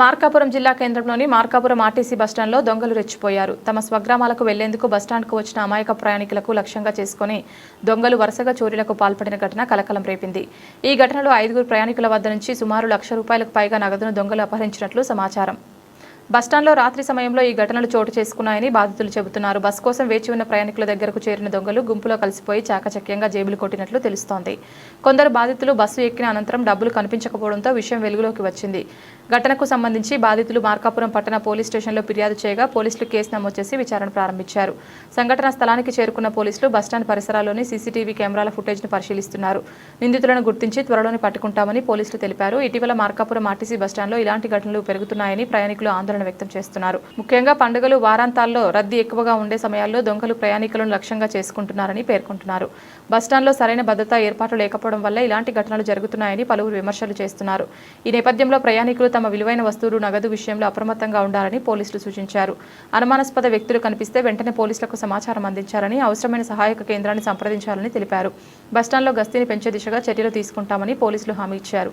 మార్కాపురం జిల్లా కేంద్రంలోని మార్కాపురం ఆర్టీసీ బస్టాండ్లో దొంగలు రెచ్చిపోయారు. తమ స్వగ్రామాలకు వెళ్ళేందుకు బస్టాండ్కు వచ్చిన అమాయక ప్రయాణికులకు లక్ష్యంగా చేసుకుని దొంగలు వరుసగా చోరీలకు పాల్పడిన ఘటన కలకలం రేపింది. ఈ ఘటనలో ఐదుగురు ప్రయాణికుల వద్ద నుంచి సుమారు లక్ష రూపాయలకు పైగా నగదును దొంగలు అపహరించినట్లు సమాచారం. బస్టాండ్లో రాత్రి సమయంలో ఈ ఘటనలు చోటు చేసుకున్నాయని బాధితులు చెబుతున్నారు. బస్ కోసం వేచి ఉన్న ప్రయాణికుల దగ్గరకు చేరిన దొంగలు గుంపులో కలిసిపోయి చాకచక్యంగా జేబులు కొట్టినట్లు తెలుస్తోంది. కొందరు బాధితులు బస్సు ఎక్కిన అనంతరం డబ్బులు కనిపించకపోవడంతో విషయం వెలుగులోకి వచ్చింది. ఘటనకు సంబంధించి బాధితులు మార్కాపురం పట్టణ పోలీస్ స్టేషన్లో ఫిర్యాదు చేయగా పోలీసులు కేసు నమోదు చేసి విచారణ ప్రారంభించారు. సంఘటన స్థలానికి చేరుకున్న పోలీసులు బస్టాండ్ పరిసరాల్లోని సీసీటీవీ కెమెరాల ఫుటేజ్ను పరిశీలిస్తున్నారు. నిందితులను గుర్తించి త్వరలోనే పట్టుకుంటామని పోలీసులు తెలిపారు. ఇటీవల మార్కాపురం ఆర్టీసీ బస్టాండ్లో ఇలాంటి ఘటనలు పెరుగుతున్నాయని ప్రయాణికులు ఆందోళన వ్యక్తం చేస్తున్నారు. ముఖ్యంగా పండుగలు వారాంతాల్లో రద్దీ ఎక్కువగా ఉండే సమయాల్లో దొంగలు ప్రయాణికులను లక్ష్యంగా చేసుకుంటున్నారని పేర్కొంటున్నారు. బస్టాండ్లో సరైన భద్రతా ఏర్పాట్లు లేకపోవడం వల్ల ఇలాంటి ఘటనలు జరుగుతున్నాయని పలువురు విమర్శలు చేస్తున్నారు. ఈ నేపథ్యంలో ప్రయాణికులు తమ విలువైన వస్తువులు నగదు విషయంలో అప్రమత్తంగా ఉండాలని పోలీసులు సూచించారు. అనుమానాస్పద వ్యక్తులు కనిపిస్తే వెంటనే పోలీసులకు సమాచారం అందించాలని అవసరమైన సహాయక కేంద్రాన్ని సంప్రదించాలని తెలిపారు. బస్టాండ్లో గస్తీని పెంచే దిశగా చర్యలు తీసుకుంటామని పోలీసులు హామీ ఇచ్చారు.